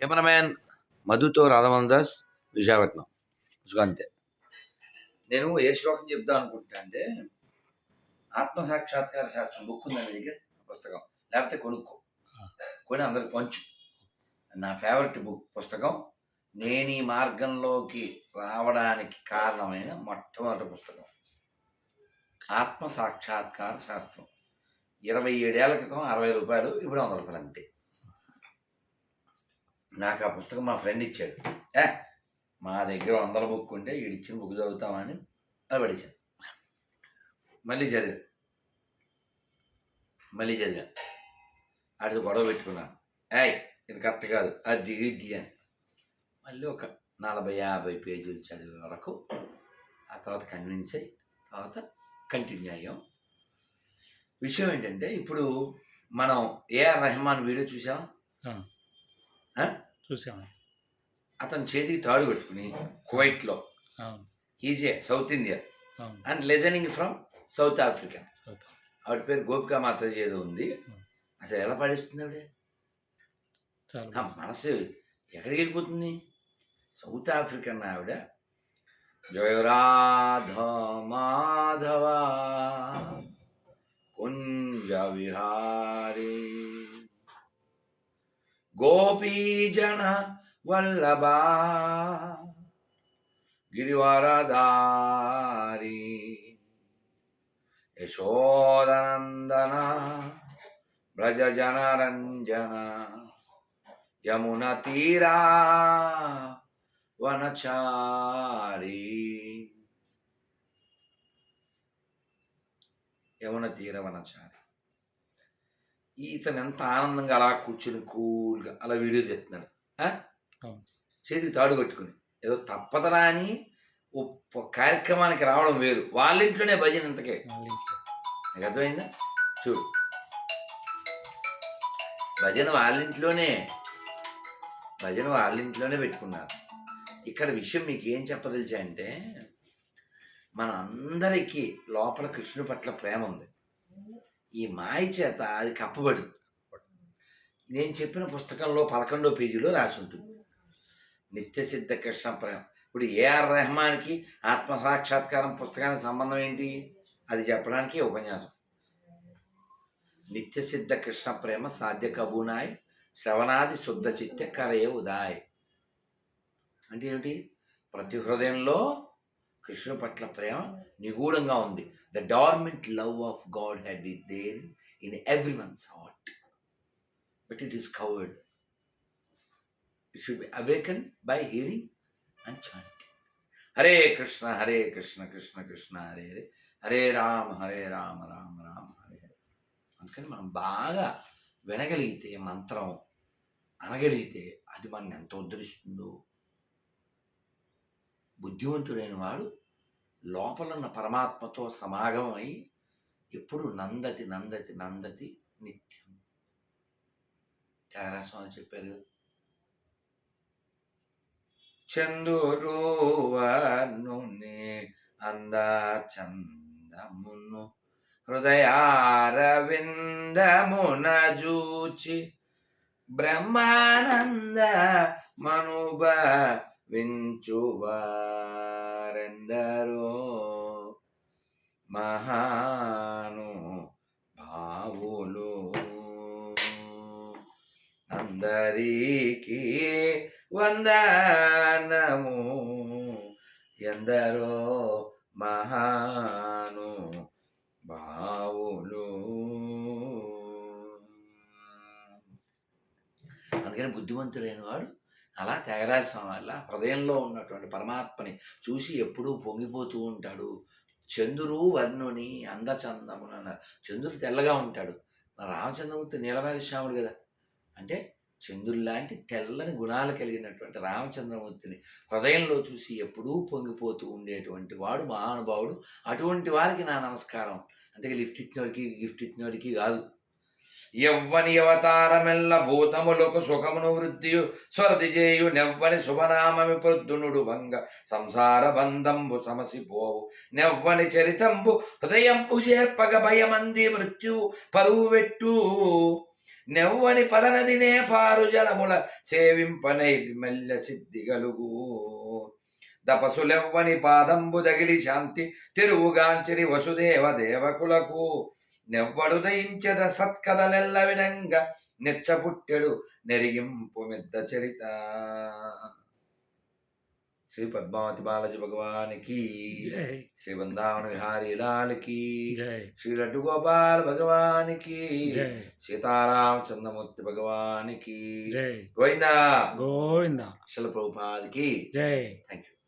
Cameraman మధుతో రాధమోహన్ దాస్ విశాఖపట్నం అంతే నేను ఏ శ్లోకం చెప్దాం అనుకుంటా అంటే ఆత్మ సాక్షాత్కార శాస్త్రం బుక్ ఉందా దగ్గర? పుస్తకం. లేకపోతే కొనుక్కో. కొని అందరికి పంచు. నా ఫేవరెట్ బుక్ పుస్తకం. నేను ఈ మార్గంలోకి రావడానికి కారణమైన మొట్టమొదటి పుస్తకం. ఆత్మ సాక్షాత్కార శాస్త్రం. ఇరవై ఏడేళ్ళ క్రితం అరవై రూపాయలు ఇప్పుడు వంద రూపాయలు అంతే. నాకు ఆ పుస్తకం మా ఫ్రెండ్ ఇచ్చాడు. ఏ మా దగ్గర వందల బుక్ ఉంటే ఇచ్చిన బుక్ చదువుతామని అది పడేశాను మళ్ళీ చదివా మళ్ళీ చదివా ఆడితో గొడవ పెట్టుకున్నాను. ఏయ్ ఇది కరెక్ట్ కాదు. అది ఇది అని. మళ్ళీ ఒక నలభై యాభై పేజీలు చదివే వరకు ఆ తర్వాత కన్విన్స్ అయ్యి తర్వాత కంటిన్యూ అయ్యాం. విషయం ఏంటంటే ఇప్పుడు మనం ఏఆర్ రెహమాన్ వీడియో చూసాం చూసాము అతని చేతికి తాడు కట్టుకుని కువైట్లో. ఈజ్ సౌత్ ఇండియా అండ్ లెజనింగ్ ఫ్రమ్ సౌత్ ఆఫ్రికా. ఆవిడ పేరు గోపికా మాతాజీ ఏదో ఉంది. అసలు ఎలా పాడిస్తుంది ఆవిడ? మనసు ఎక్కడికి వెళ్ళిపోతుంది? సౌత్ ఆఫ్రికన్ ఆవిడ. జయరాధ మాధవ కుంజ విహారీ. గోపీజన వల్లభా. గిరివరదారి. యశోదనందన బ్రజ జనరంజన యమున తీరా వనచారి. యమున తీర వనచారి. ఇతను ఎంత ఆనందంగా అలా కూర్చుని కూల్గా అలా వీడియో? అవును. చేతికి తాడు కట్టుకుని. ఏదో తప్పదరా అని కార్యక్రమానికి రావడం వేరు. వాళ్ళ ఇంట్లోనే భజన ఇంతకే. నీకు అర్థమైందా? చూడు. భజన వాళ్ళ ఇంట్లోనే. భజన వాళ్ళ ఇంట్లోనే పెట్టుకున్నారు. ఇక్కడ విషయం మీకు ఏం చెప్పదలిచా అంటే మన అందరికీ లోపల కృష్ణుడి పట్ల ప్రేమ ఉంది. ఈ మాయ చేత అది కప్పబడి నేను చెప్పిన పుస్తకంలో పదకొండో పేజీలో రాసి ఉంటుంది. నిత్యసిద్ధ కృష్ణ ప్రేమ ఇప్పుడు ఏఆర్ రెహమాన్కి ఆత్మ సాక్షాత్కారం పుస్తకానికి సంబంధం ఏంటి? అది చెప్పడానికి ఉపన్యాసం. నిత్యసిద్ధ కృష్ణ ప్రేమ సాధ్య కబూనాయ్ శ్రవణాది శుద్ధ చిత్త కరయ ఉదాయ్. అంటే ఏమిటి? ప్రతి హృదయంలో కృష్ణ పట్ల ప్రేమ నిగూఢంగా ఉంది. The dormant love of Godhead it there in everyone's heart but it is covered it should be awaken by hearing and chanting Hare Krishna Hare Krishna Krishna Krishna Hare Hare Hare Rama Hare Rama Rama Rama Hare Hare అందుకని మనం బాగా వినగలిగితే మంత్రం అనగలిగితే అది మన ఎంత ఉద్ధరిస్తుందో బుద్ధివంతుడైన వాడు లోపలన్న పరమాత్మతో పరమాత్మతో సమాగమై ఎప్పుడు నందతి నందతి నందతి నిత్యం త్యాగరాస్వామి చెప్పారు కదా. చందురువనుని అంద చందమును హృదయారవిందమున జూచి బ్రహ్మానంద మనుబ వించువారెందరో మహాను భావులు. అందరికీ వందనము. ఎందరో మహాను భావులు. అందుకని బుద్ధిమంతుడైన వాడు అలా త్యాగరాజ స్వామి వల్ల హృదయంలో ఉన్నటువంటి పరమాత్మని చూసి ఎప్పుడూ పొంగిపోతూ ఉంటాడు. చంద్రుడు వర్ణుని అందచందమును అన్నారు. చంద్రుడు తెల్లగా ఉంటాడు. మన రామచంద్రమూర్తి నీలమేఘశ్యాముడు కదా. అంటే చంద్రుడు లాంటి తెల్లని గుణాలు కలిగినటువంటి రామచంద్రమూర్తిని హృదయంలో చూసి ఎప్పుడూ పొంగిపోతూ ఉండేటువంటి వాడు మహానుభావుడు. అటువంటి వారికి నా నమస్కారం. అందుకే లిఫ్ట్ ఇచ్చినోడికి గిఫ్ట్ ఇచ్చినోడికి కాదు. ఎవ్వని అవతారమెల్ల భూతములకు సుఖమును వృద్ధియు స్వరది చేయు నెవ్వని శుభనామమి ప్రొద్దునుడు భంగ సంసార బంధంబు సమసిపోవు. నెవ్వని చరితంబు హృదయంబు చేర్పగ భయమంది మృత్యు పరువు వెట్టు నెవ్వని పదనదినే పారు జలముల సేవింపనై మెల్ల సిద్ధి గలుగు. దపసులెవ్వని పాదంబు దగిలి శాంతి తిరుగుగాంచిరి వసుదేవ దేవకులకు. నెవ్వడు దయించద సత్కథలెల్ల వినంగ నెచ్చపుట్టెడు నెరిగింపు మిద్ద చరిత. శ్రీ పద్మావతి బాలాజీ భగవానికి శ్రీ బృందావన విహారీ లాల్కి జై. శ్రీ లడ్డు గోపాల్ భగవానికి జై. సీతారామ చంద్రమూర్తి భగవానికి గోవిందా. గోవింద. శిల ప్రభుపాదికి. జై. Thank you